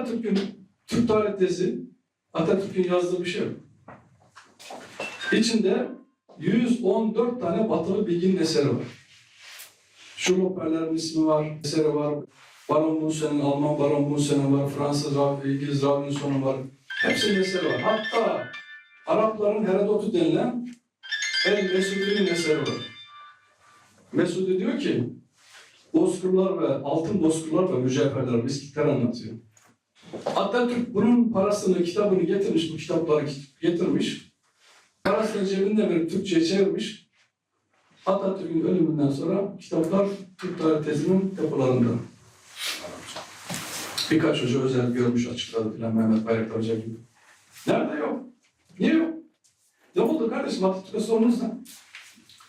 Atatürk'ün Türk tarih tezi, Atatürk'ün yazdığı bir şey. İçinde 114 tane batılı bilginin eseri var. Schumpeter'in ismi var, eseri var. Baron Bunsen'in, Alman Baron Bunsen'in var, Fransız, İngiliz Robinson'un var. Hepsinin eseri var. Hatta Arapların Herodot'u denilen El Mesudi'nin eseri var. Mesudi diyor ki, bozkırlar ve altın bozkırlar ve mücevherler, biskitler anlatıyor. Atatürk bunun parasını, kitabını getirmiş, bu kitapları getirmiş. Parasını cebinde verip Türkçe'ye çevirmiş. Atatürk'ün ölümünden sonra kitaplar Türk tarih tezinin depolarında. Birkaç hoca özel görmüş, açıkladı filan Mehmet Bayraktar Hoca gibi. Nerede yok? Niye yok? Ne oldu kardeşim? Atatürk'e sorunuz ne?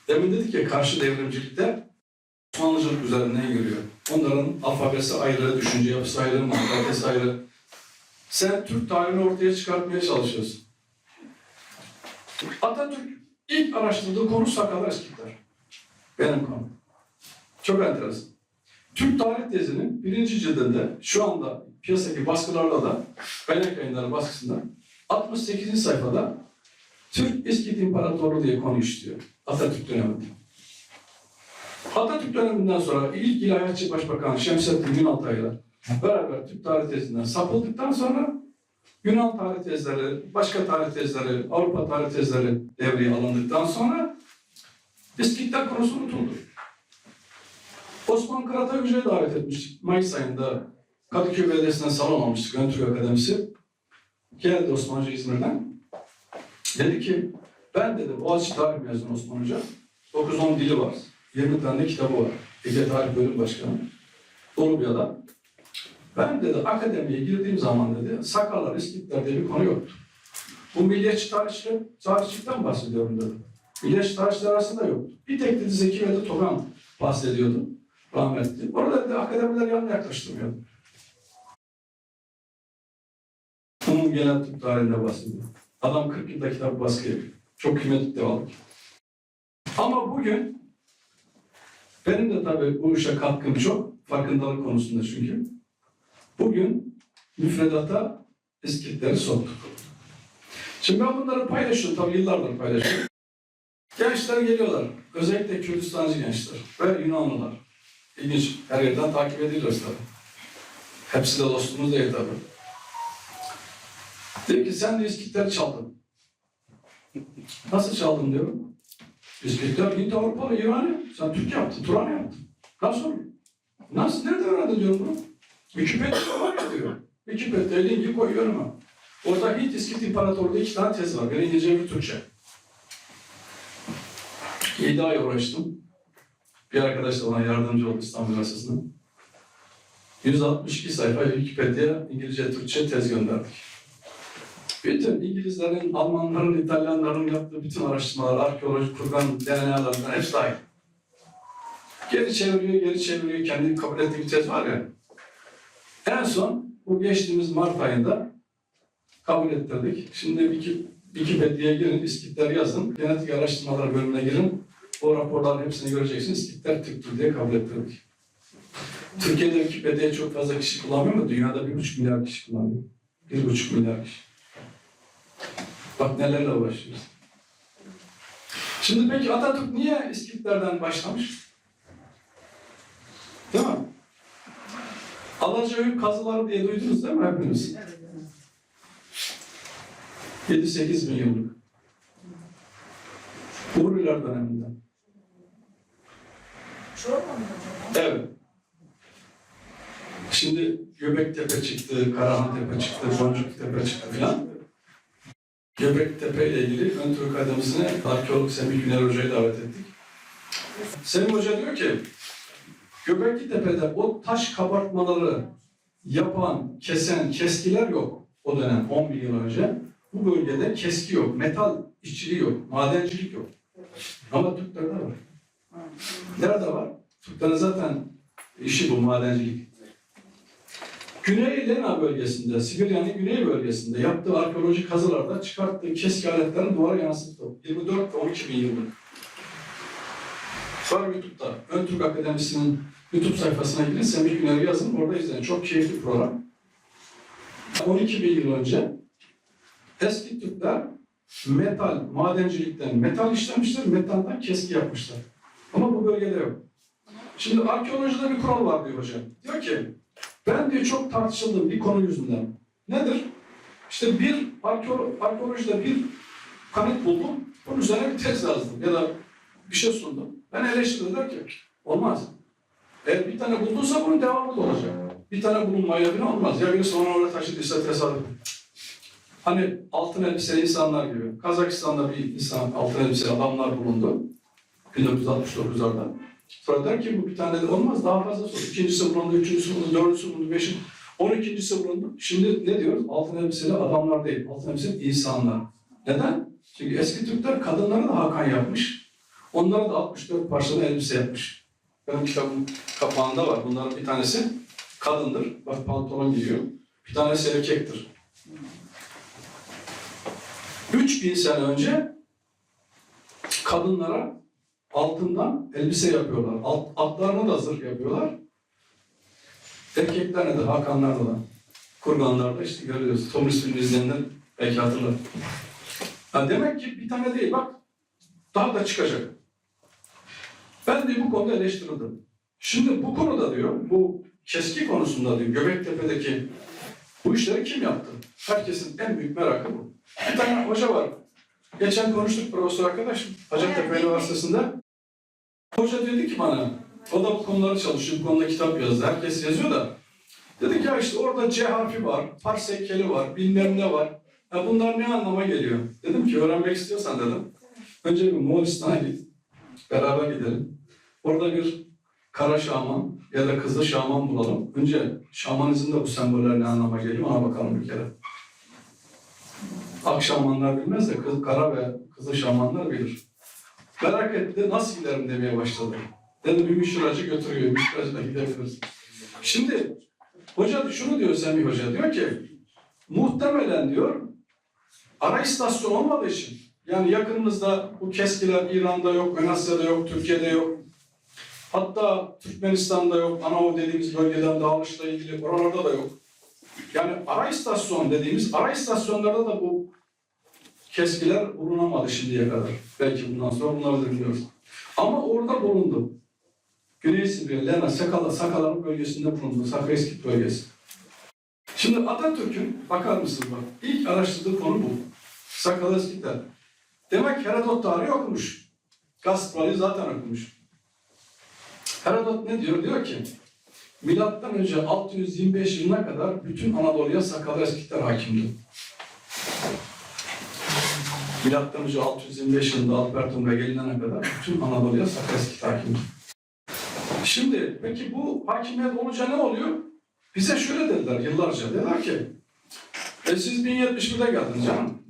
Demin dedik ya karşı devrimcilikte Osmanlıcılık üzerinden yürüyor. Onların alfabesi ayrı, düşünce yapısı ayrı, mantalitesi ayrı. Sen Türk tarihini ortaya çıkartmaya çalışıyorsun. Atatürk ilk araştırdığı konu Sakalar Eskitler. Benim konum. Çok enteresan. Türk tarih tezinin birinci cildinde şu anda piyasadaki baskılarla da kaynak yayınları baskısında 68. sayfada Türk İskit İmparatorluğu diye konu işliyor. Atatürk döneminde. Atatürk döneminden sonra ilk ilahiyatçı başbakan Şemsettin Günaltay'la beraber Türk tarih tezinden sapıldıktan sonra Yunan tarih tezleri, başka tarih tezleri, Avrupa tarih tezleri devreye alındıktan sonra İskitler konusu unutuldu. Osman Hoca'yı davet etmiştik. Mayıs ayında Kadıköy Belediyesi'nden salon almıştık. Ön Türk Akademisi. Geldi Osman İzmir'den. Dedi ki ben dedi Boğaziçi Tarih mezunu Osman Hoca. 9-10 dili var. 20 tane de kitabı var. Ege Tarih Bölüm Başkanı. Dolu bir adam. Ben dedi akademiye girdiğim zaman dedi Sakarlar, İskitler diye bir konu yoktu. Bu milliyetçi tarihçiler, tarihçilikten bahsediyorum dedi. Milliyetçi tarihçiler arasında yoktu. Bir tek dedi Zeki ve de Togan bahsediyordu. Rahmetli. Orada dedi akademiler yanına yaklaştırmıyordu. Umum genel Türk tarihinde bahsediyor. Adam 40 yılda kitap baskı yapıyor. Çok kıymetli de aldık. Ama bugün benim de tabii bu işe katkım çok. Farkındalık konusunda çünkü. Bugün müfredata eskitleri soktuk. Şimdi ben bunları paylaşıyorum. Tabii yıllardır paylaşıyorum. Gençler geliyorlar. Özellikle Kürdistancı gençler ve Yunanlılar. İlginç. Her yerden takip ediliyoruz tabii. Hepsi de dostumuz değil tabii. Diyor ki sen de İskitleri çaldın. Nasıl çaldın diyorum. İskitler Hint Avrupalı İran'ı. Sen Türk yaptın, Turan yaptın. Nasıl? Nasıl, nerede öğrendin diyorum bunu? Wikipedia var ya diyor. Wikipedia'ya linki koyuyorum ben. Orada Hint İskit İmparatorluğu'da iki tane tez var. Biri İngilizce, biri Türkçe. Yedi ay uğraştım. Bir arkadaş da bana yardımcı oldu İstanbul Üniversitesi'nden. 162 sayfa Wikipedia İngilizce, Türkçe tez gönderdik. Bütün İngilizlerin, Almanların, İtalyanların yaptığı bütün araştırmalar, arkeolojik kurgan DNA'larından hepsi dahil. Geri çeviriyor, geri çeviriyor. Kendi kabul ettiği bir tez var ya. En son bu geçtiğimiz Mart ayında kabul ettirdik. Şimdi Wiki- Wikipedia'ya girin, İskitler yazın. Genetik araştırmalar bölümüne girin. O raporların hepsini göreceksiniz. İskitler Türktür diye kabul ettirdik. Türkiye'de Wikipedia'yı çok fazla kişi kullanmıyor ama dünyada bir buçuk milyar kişi kullanıyor. Bir buçuk milyar kişi. Bak nelerle uğraşıyoruz. Şimdi peki Atatürk niye İskitlerden başlamış? Değil mi? Alacaöyük kazıları diye duydunuz değil mi hepiniz? 7-8 bin yıllık. Uğurlular hocam? Evet. Şimdi Göbektepe çıktı, Karahantepe çıktı, Boncuktepe çıktı filan. Göbektepe ile ilgili Ön Türk Akademisi'ne arkeolog Semih Güner Hoca'yı davet ettik. Semih Hoca diyor ki, Göbekli Tepe'de o taş kabartmaları yapan, kesen keskiler yok o dönem 10 bin yıl önce. Bu bölgede keski yok, metal işçiliği yok, madencilik yok. Ama Türklerde var. Nerede var? Türklerin zaten işi bu madencilik. Güney Lena bölgesinde, Sibirya'nın güney bölgesinde yaptığı arkeolojik kazılarda çıkarttığı keski aletlerini duvara yansıttı. 24 ve 12 bin yıllık. Var YouTube'da. Ön Türk Akademisi'nin YouTube sayfasına girin, Semih Güner'i yazın. Orada izleyin. Çok keyifli program. 12 bin yıl önce eski Türkler metal, madencilikten metal işlemişler, metalden keski yapmışlar. Ama bu bölgede yok. Şimdi arkeolojide bir kural var diyor hocam. Diyor ki, ben diyor çok tartışıldım bir konu yüzünden. Nedir? İşte bir arkeolo arkeolojide bir kanıt buldum, bunun üzerine bir tez yazdım ya da bir şey sundum. Ben eleştirdiler ki, olmaz. Eğer bir tane bulduysa bunun devamı olacak. Bir tane bulunmaya bir olmaz. Ya birisi onu oraya taşıdıysa tesadüf. Hani altın elbiseli insanlar gibi. Kazakistan'da bir insan altın elbiseli adamlar bulundu. 1969'larda. Sonra der ki bu bir tane de olmaz daha fazla sor. İkincisi bulundu, üçüncüsü bulundu, dördüncüsü bulundu, beşinci, on ikincisi bulundu. Şimdi ne diyoruz? Altın elbiseli adamlar değil, altın elbiseli insanlar. Neden? Çünkü eski Türkler kadınları da hakan yapmış. Onlara da 64 parçalı elbise yapmış. Benim kitabım kapağında var. Bunların bir tanesi kadındır. Bak pantolon giyiyor. Bir tanesi erkektir. 3000 sene önce kadınlara altından elbise yapıyorlar. Alt, altlarına da zırh yapıyorlar. Erkeklerine de, hakanlarda da. Kurganlarda işte görüyoruz. Tomris filmi izleyenler belki hatırlar. Ha demek ki bir tane değil bak. Daha da çıkacak. Ben de bu konuda eleştirildim. Şimdi bu konuda diyor, bu keski konusunda diyor, Göbektepe'deki bu işleri kim yaptı? Herkesin en büyük merakı bu. Bir tane hoca var. Geçen konuştuk profesör arkadaşım Hacettepe Üniversitesi'nde. Hoca dedi ki bana, o da bu konuları çalışıyor, bu konuda kitap yazdı. Herkes yazıyor da. Dedi ki ya işte orada C harfi var, Fars heykeli var, bilmem ne var. Ya bunlar ne anlama geliyor? Dedim ki öğrenmek istiyorsan dedim. Önce bir Moğolistan'a git. Beraber gidelim. Orada bir kara şaman ya da kızıl şaman bulalım. Önce şamanizmde bu semboller ne anlama geliyor ona bakalım bir kere. Ak şamanlar bilmez de kız, kara ve kızıl şamanlar bilir. Merak etti nasıl giderim demeye başladı. Dedi bir müşracı götürüyor, müşracıyla gidebiliriz. Şimdi hoca şunu diyor Semih Hoca, diyor ki muhtemelen diyor ara istasyon olmadığı için yani yakınımızda bu keskiler İran'da yok, Asya'da yok, Türkiye'de yok. Hatta Türkmenistan'da yok, Anadolu dediğimiz bölgeden dağılışla ilgili oralarda da yok. Yani ara istasyon dediğimiz, ara istasyonlarda da bu keskiler bulunamadı şimdiye kadar. Belki bundan sonra bunları da. Ama orada bulundu. Güney Sibirya, Lena, Sakala, Sakaların bölgesinde bulundu. Sakayskit bölgesi. Şimdi Atatürk'ün, bakar mısınız bak, ilk araştırdığı konu bu. Sakalaskitler. Demek Herodot tarihi okumuş. Gaspar'ı zaten okumuş. Herodot ne diyor? Diyor ki, Milattan önce 625 yılına kadar bütün Anadolu'ya Sakalaskitler hakimdi. Milattan önce 625 yılında Albertum'a gelinene kadar bütün Anadolu'ya Sakalaskit hakimdi. Şimdi peki bu hakimiyet olunca ne oluyor? Bize şöyle dediler yıllarca. Dediler ki, e siz 1071'de geldiniz canım.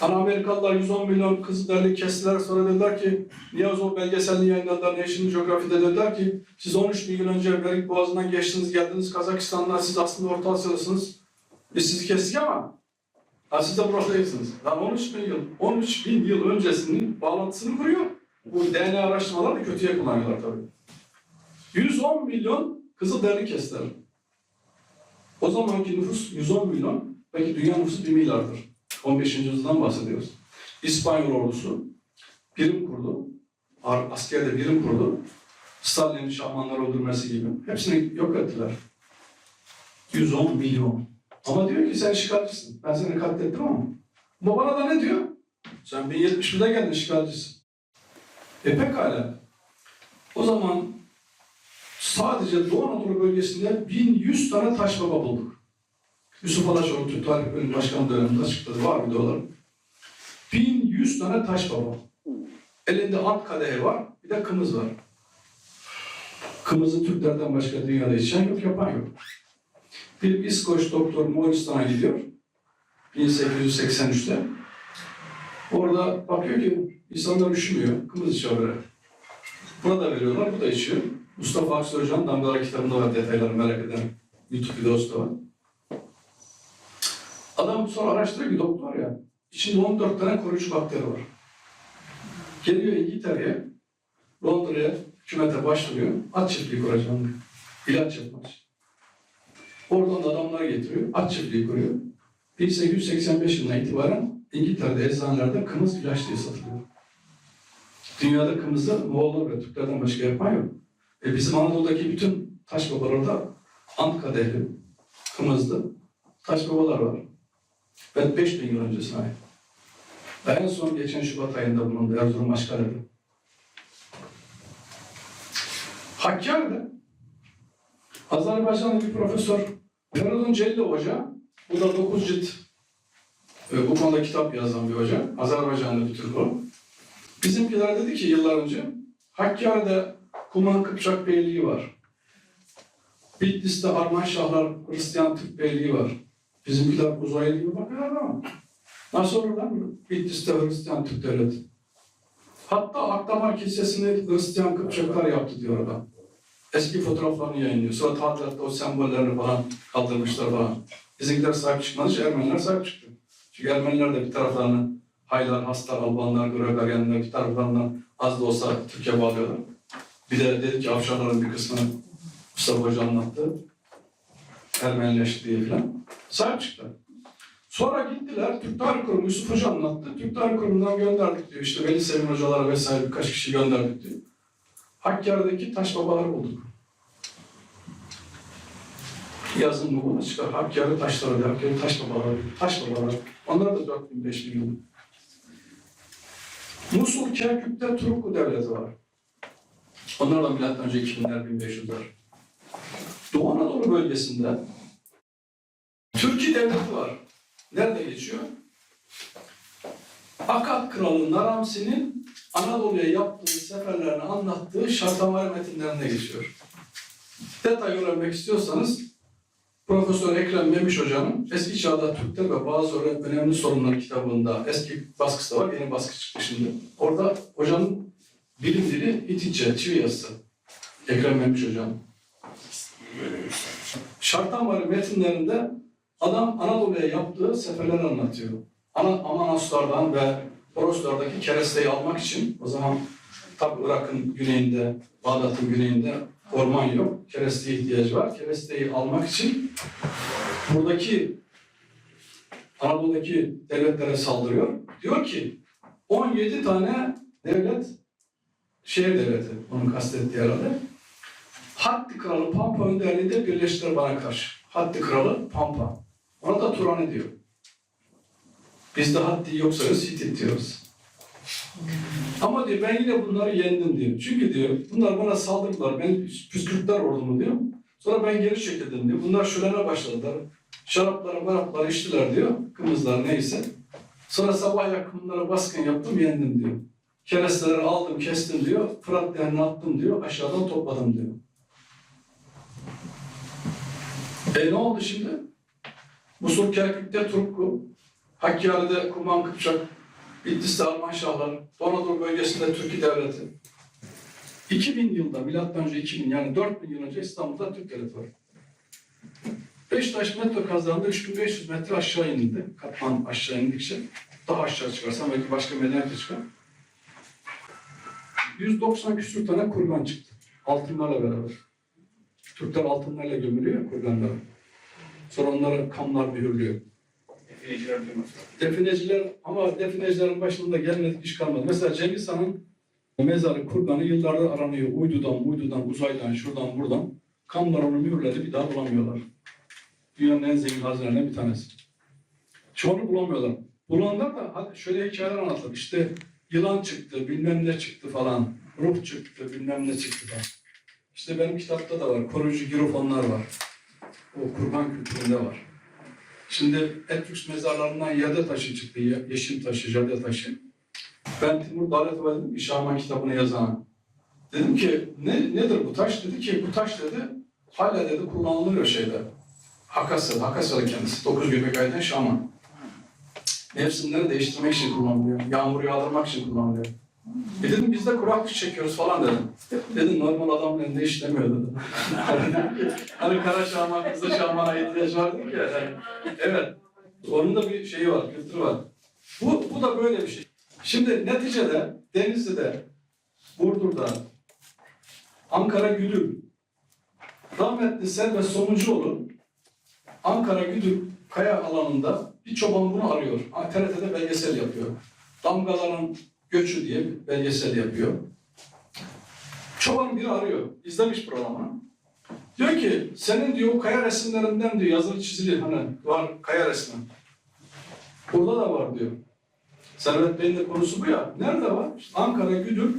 Hani Amerikalılar 110 milyon Kızılderili kestiler sonra dediler ki Niyazov belgeselini yayınladılar National Geographic'de dediler ki siz 13 bin yıl önce Bering Boğazı'ndan geçtiniz geldiniz Kazakistan'dan siz aslında Orta Asya'dasınız. Biz sizi kestik ama ha, siz de burada değilsiniz. Lan 13 bin yıl, 13 bin yıl öncesinin bağlantısını kuruyor. Bu DNA araştırmaları da kötüye kullanıyorlar tabii. 110 milyon Kızılderili kestiler. O zamanki nüfus 110 milyon, belki dünya nüfusu 1 milyardır. 15. yüzyıldan bahsediyoruz. İspanyol ordusu birim kurdu. Askerde birim kurdu. Stalin'in şahmanları öldürmesi gibi. Hepsini yok ettiler. 110 milyon. Ama diyor ki sen işgalcisin. Ben seni katlettim ama. Ama bana da ne diyor? Sen 1071'de geldin işgalcisin. E pekala. O zaman sadece Doğu Anadolu bölgesinde 1100 tane taş baba bulduk. Yusuf Alaçoğlu Türk Tarih Bölüm Başkanı döneminde açıkladı. Var videoları. 1100 tane taş baba. Elinde ant kadehi var, bir de kımız var. Kımızı Türklerden başka dünyada içen yok, yapan yok. Bir İskoç doktor Moğolistan'a gidiyor. 1883'te. Orada bakıyor ki insanlar üşümüyor, kımız içiyor böyle. Buna da veriyorlar, bu da içiyor. Mustafa Aksu Hoca'nın Damgalar kitabında var detayları merak eden. YouTube videosu da var. Adam sonra araştırıyor ki doktor ya, içinde 14 tane koruyucu bakteri var. Geliyor İngiltere'ye, Londra'ya, hükümete başvuruyor. At çiftliği kuracağım diyor. İlaç yapmak için. Oradan da adamlar getiriyor. At çiftliği kuruyor. 1885 yılına itibaren İngiltere'de eczanelerde kımız ilaç diye satılıyor. Dünyada kımızı Moğollar ve Türklerden başka yapan yok. E bizim Anadolu'daki bütün taş babalarda ant kadehli, kımızlı taş babalar var. Ben 5000 yıl öncesine ait. Ve en son geçen Şubat ayında bulundu Erzurum Aşkale'de. Hakkari'de Azerbaycanlı bir profesör Feridun Celil Hoca, bu da 9 cilt e, bu konuda kitap yazan bir hoca, Azerbaycanlı bir Türk o. Bizimkiler dedi ki yıllar önce, Hakkari'de Kuman Kıpçak Beyliği var. Bitlis'te Armanşahlar Hristiyan Türk Beyliği var. Bizimkiler uzaylı gibi bakıyorlar ama nasıl olur lan? Bitlis'te Hristiyan Türk Devleti. Hatta Akdamar Kilisesi'ni Hristiyan Kıpçaklar yaptı diyor adam. Eski fotoğraflarını yayınlıyor. Sonra tadilatta o sembollerini falan kaldırmışlar falan. Bizimkiler sahip çıkmadı, Ermeniler sahip çıktı. Çünkü Ermeniler de bir taraflarını Haylar, Hastar, Albanlar, Gregaryenler bir taraflarından az da olsa Türkiye bağlıyorlar. Bir de dedi ki Afşarların bir kısmını Mustafa Hoca anlattı. Ermenileşti diye falan. Sahip çıktı. Sonra gittiler, Türk Tarih Kurumu, Yusuf Hoca anlattı. Türk Tarih Kurumu'ndan gönderdik diyor. İşte Veli Sevin hocalara vesaire birkaç kişi gönderdik diyor. Hakkari'deki taş babaları bulduk. Yazın bu buna çıkar. Hakkari taşları, Hakkari taş babaları, taş babaları. Onlar da 4000 5000 yıl. Musul Kerkük'te Turuklu Devleti var. Onlar da milattan önce 2000'ler 1500'ler. Bölgesinde Türkiye Devleti var. Nerede geçiyor? Akat Kralı Naramsi'nin Anadolu'ya yaptığı seferlerini anlattığı Şartamari metinlerinde geçiyor. Detay öğrenmek istiyorsanız Profesör Ekrem Memiş Hoca'nın Eski Çağda Türkler ve Bazı Önemli Sorunlar kitabında eski baskısı da var, yeni baskı çıktı şimdi. Orada hocanın bilim dili Hititçe, çivi yazısı. Ekrem Memiş Hoca'nın. Şartamari metinlerinde adam Anadolu'ya yaptığı seferleri anlatıyor. Ana, Amanaslardan ve Toroslardaki keresteyi almak için o zaman tabi Irak'ın güneyinde, Bağdat'ın güneyinde orman yok. Keresteye ihtiyacı var. Keresteyi almak için buradaki Anadolu'daki devletlere saldırıyor. Diyor ki 17 tane devlet şehir devleti onun kastettiği herhalde. Hatti Kralı Pampa önderliğinde birleştiler bana karşı. Hatti Kralı Pampa. Ona da Turan diyor. Biz de Hatti yoksa Hitit diyoruz. Ama diyor ben yine bunları yendim diyor. Çünkü diyor bunlar bana saldırdılar. Beni püskürttüler ordumu diyor. Sonra ben geri çekildim diyor. Bunlar şölene başladılar. Şarapları marapları içtiler diyor. Kımızlar neyse. Sonra sabah yakın bunlara baskın yaptım yendim diyor. Keresteleri aldım kestim diyor. Fırat Nehri'ne attım diyor. Aşağıdan topladım diyor. E ne oldu şimdi? Musul Kerkük'te Turku, Hakkari'de Kuman Kıpçak, Bitlis'te Alman Şahları, Donanadolu bölgesinde Türkiye Devleti. 2000 yılda, milattan önce 2000 yani 4000 yıl önce İstanbul'da Türk Devleti var. Beşiktaş metro kazandı, 3500 metre aşağı inildi. Katman aşağı indikçe daha aşağı çıkarsan belki başka medeniyete çıkar. 190 küsur tane kurban çıktı. Altınlarla beraber. Türkler altınlarla gömülüyor ya kurbanları. Sonra onları kanlar mühürlüyor. Defineciler duymaz. Defineciler ama definecilerin başında gelmedik iş kalmadı. Mesela Cengiz Han'ın mezarı kurbanı yıllardır aranıyor. Uydudan, uydudan, uzaydan, şuradan, buradan. Kanlar onu mühürledi bir daha bulamıyorlar. Dünyanın en zengin hazinelerinden bir tanesi. Çoğunu bulamıyorlar. Bulanlar da şöyle hikayeler anlatır. İşte yılan çıktı, bilmem ne çıktı falan. Ruh çıktı, bilmem ne çıktı falan. İşte benim kitapta da var. Koruyucu girofonlar var. O kurban kültüründe var. Şimdi Etrüks mezarlarından yerde taşı çıktı, ye- yeşil taşı, jade taşı. Ben Timur Daletova dedim ki Şaman kitabını yazana. Dedim ki ne, nedir bu taş? Dedi ki bu taş dedi hala dedi kullanılıyor şeyde. Hakasya'da, Hakasya'da kendisi. Dokuz göbek aydan Şaman. Mevsimleri değiştirmek için kullanılıyor. Yağmur yağdırmak için kullanılıyor. E dedim biz de kuraklık çekiyoruz falan dedim. Dedim normal adam elinde işlemiyor dedim. hani kara şaman, kızıl şamana ihtiyaç vardı ki. Evet. Onun da bir şeyi var, kültürü var. Bu, bu da böyle bir şey. Şimdi neticede Denizli'de, Burdur'da, Ankara Gülül, rahmetli Selve Somuncuoğlu Ankara Güdük Kaya alanında bir çoban bunu arıyor. TRT'de belgesel yapıyor. Damgaların Göçü diye belgesel yapıyor. Çoban biri arıyor. İzlemiş programı. Diyor ki senin diyor kaya resimlerinden diyor yazılı çizili hani var kaya resmi. Burada da var diyor. Servet Bey'in de konusu bu ya. Nerede var? Ankara, Güdük,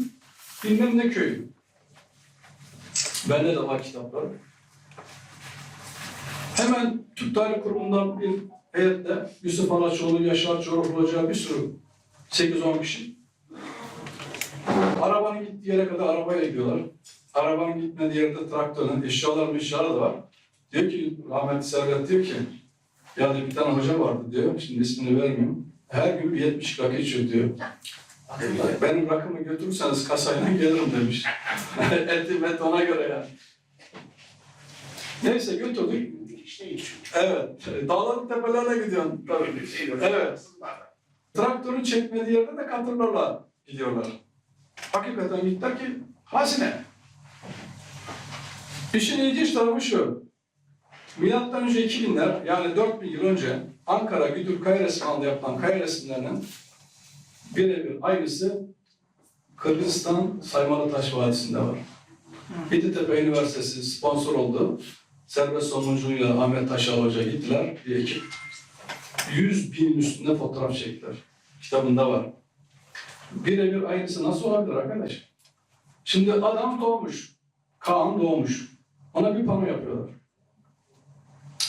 bilmem ne köyü. Bende de var kitaplar. Hemen Türk Tarih Kurumu'ndan bir heyette Yusuf Alaçoğlu, Yaşar Çoruh Hoca bir sürü 8-10 kişi. Arabanın gittiği yere kadar arabaya gidiyorlar. Arabanın gitmediği yerde traktörün eşyalar eşyalar da var. Diyor ki rahmetli Servet diyor ki ya diyor, bir tane hoca vardı diyor. Şimdi ismini vermiyorum. Her gün bir 70 rakı içiyor diyor. Benim rakımı götürürseniz kasayla gelirim demiş. Eti met ona göre yani. Neyse götürdük. Evet. Dağların tepelerine gidiyorsun. Tabii. Evet. Traktörün çekmediği yerde de katırlarla gidiyorlar. Hakikaten gittiler ki hazine. İşin ilginç tarafı şu. Milattan önce 2000'ler yani 4000 yıl önce Ankara Güdür Kaya Resmi'nde yapılan kaya resimlerinin birebir aynısı Kırgızistan Saymalıtaş Vadisi'nde var. Yeditepe Üniversitesi sponsor oldu. Serbest Somuncu'yla Ahmet Taşal Hoca gittiler. Bir ekip 100 bin üstünde fotoğraf çektiler. Kitabında var. Birebir aynısı nasıl olabilir arkadaş? Şimdi adam doğmuş. Kaan doğmuş. Ona bir pano yapıyorlar.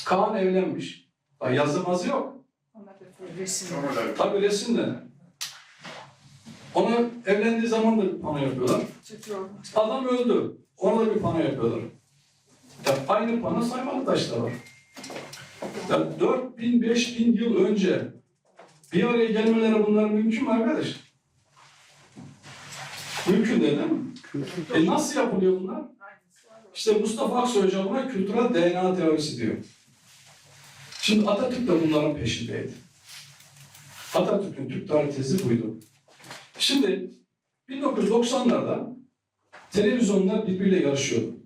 Kaan evlenmiş. Daha yazı mazı yok. Resim. Tabii resimde. Ona evlendiği zaman da bir pano yapıyorlar. Adam öldü. Ona da bir pano yapıyorlar. Ya aynı pano saymalı taşta var. Ya 4000 5000 yıl önce bir araya gelmeleri bunlar mümkün mü arkadaş? Mümkün değil değil mi? E nasıl yapılıyor bunlar? İşte Mustafa Aksoy Hoca buna kültürel DNA teorisi diyor. Şimdi Atatürk de bunların peşindeydi. Atatürk'ün Türk tarih tezi buydu. Şimdi 1990'larda televizyonlar birbiriyle yarışıyordu.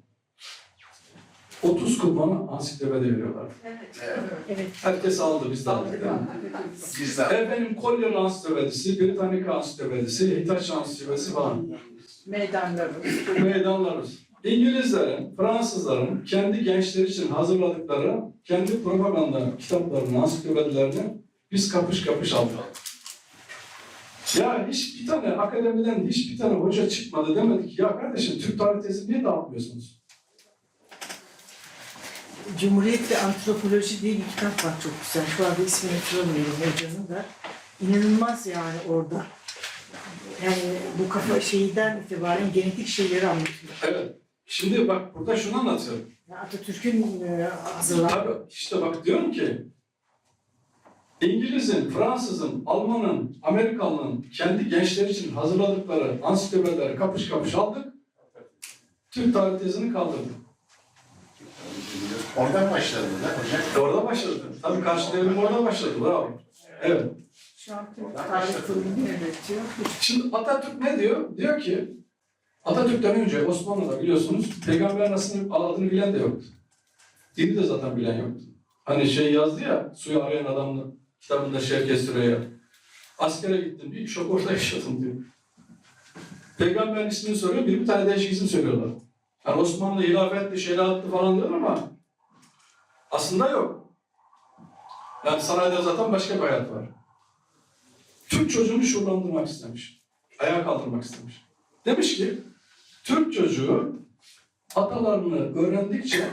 30 kurbanı ansiklopedi veriyorlar. Evet. Herkes aldı, biz de aldık mi? Bizden. Efendim Kolye ansiklopedisi, Britannica ansiklopedisi, Hitachi ansiklopedisi falan. Meydanlarımız. Meydanlarımız. İngilizlerin, Fransızların kendi gençleri için hazırladıkları kendi propaganda kitaplarının, ansiklopedilerini biz kapış kapış aldık. Ya hiçbir tane akademiden hiçbir tane hoca çıkmadı demedik. Ya kardeşim Türk tarih tezi niye dağıtmıyorsunuz? Cumhuriyet ve Antropoloji diye bir kitap var çok güzel. Şu anda ismini hatırlamıyorum hocanın da. İnanılmaz yani orada. Yani bu kafa şeyden itibaren genetik şeyleri anlatıyor. Evet. Şimdi bak burada şunu anlatıyorum. Yani Atatürk'ün e, hazırladığı. Tabii işte bak diyorum ki İngiliz'in, Fransız'ın, Alman'ın, Amerikalı'nın kendi gençleri için hazırladıkları ansiklopedileri kapış kapış aldık. Türk tarih tezini kaldırdık. Oradan başladı da hocam. Orada başladı. Tabii karşı devrim orada başladı. Bravo. Evet. Şimdi Atatürk ne diyor? Diyor ki Atatürk'ten önce Osmanlı'da biliyorsunuz peygamber nasıl adını bilen de yoktu. Dini de zaten bilen yoktu. Hani şey yazdı ya suyu arayan adamla kitabında Şevket Süreyya. Askere gittim bir şok orada yaşadım diyor. Peygamberin ismini soruyor bir, bir tane değişik isim söylüyorlar. Yani Osmanlı hilafetti, şeriatlı falan diyor ama aslında yok. Yani sarayda zaten başka bir hayat var. Türk çocuğunu şuurlandırmak istemiş. Ayağa kaldırmak istemiş. Demiş ki, Türk çocuğu atalarını öğrendikçe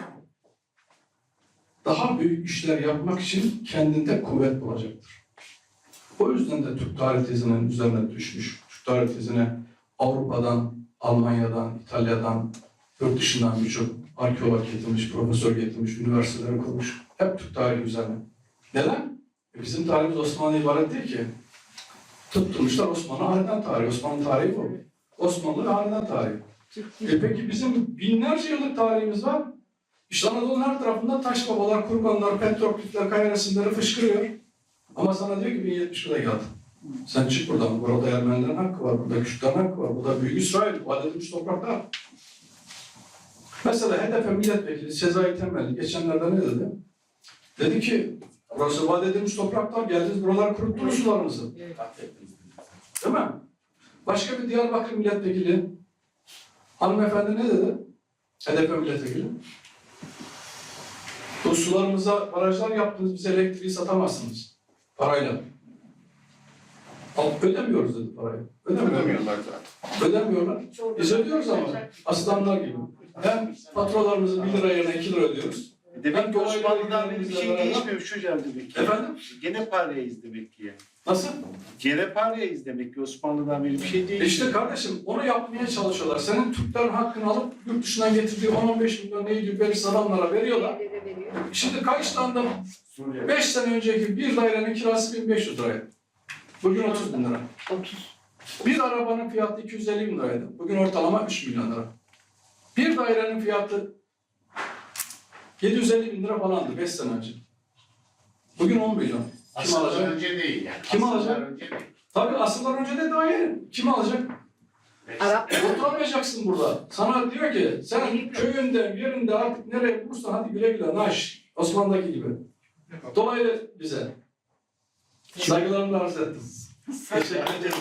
daha büyük işler yapmak için kendinde kuvvet bulacaktır. O yüzden de Türk tarih tezinin üzerine düşmüş. Türk tarih tezine Avrupa'dan, Almanya'dan, İtalya'dan, yurt dışından birçok arkeolog getirmiş, profesör getirmiş, üniversiteler kurmuş. Hep Türk tarihi üzerine. Neden? E bizim tarihimiz Osmanlı ibaret değil ki. Tutturmuşlar Osmanlı hanedan tarihi. Osmanlı tarihi bu. Osmanlı hanedan tarihi. E peki bizim binlerce yıllık tarihimiz var. İşte Anadolu'nun her tarafında taş babalar, kurganlar, petroglifler, kaya resimleri fışkırıyor. Ama sana diyor ki 1071'de geldi. Sen çık buradan. Burada Ermenilerin hakkı var, burada Kürtlerin hakkı var, burada Büyük İsrail, bu adedilmiş topraklar. Mesela HDP milletvekili Sezai Temelli geçenlerde ne dedi? Dedi ki burası vaat edilmiş topraklar geldiniz buralar kuruttunuz sularınızı. Değil mi? Başka bir Diyarbakır milletvekili hanımefendi ne dedi? HDP milletvekili. Bu sularımıza barajlar yaptınız, bize elektriği satamazsınız. Parayla. Al, ödemiyoruz dedi parayı. Ödemiyorlar. Ödemiyorlar zaten. Ödemiyorlar. Biz ödüyoruz ama. Aslanlar gibi. Hem faturalarımızı 1 lira yerine 2 lira ödüyoruz. Demek ki Osmanlı'dan bir şey Beraber- değişmemiş hocam demek ki. Efendim? Gene pareyiz demek ki. yani. Nasıl? Gene pareyiz demek ki Osmanlı'dan beri bir şey değişmiyor. İşte kardeşim onu yapmaya çalışıyorlar. Senin Türklerin hakkını alıp yurt dışından getirdiği 10-15 milyon neydi verirse adamlara veriyorlar. Şimdi Kayışlan'da 5 sene önceki bir dairenin kirası 1500 liraydı. Bugün 30 bin lira. 30. Bir arabanın fiyatı 250 bin liraydı. Bugün ortalama 3 milyon lira. Bir dairenin fiyatı 750 bin lira falandı 5 sene önce. Bugün 10 milyon. Kim Aslında alacak? önce değil yani. Kim Aslında alacak? Önce değil. Tabii asırlar önce de daha yeni. Kim alacak? Arap Oturamayacaksın burada. Sana diyor ki sen köyünde, yerinde artık nereye bulursan hadi güle güle naş. Osmanlı'daki gibi. Dolaylı bize. Saygılarımı arz ettim. Teşekkür ederim.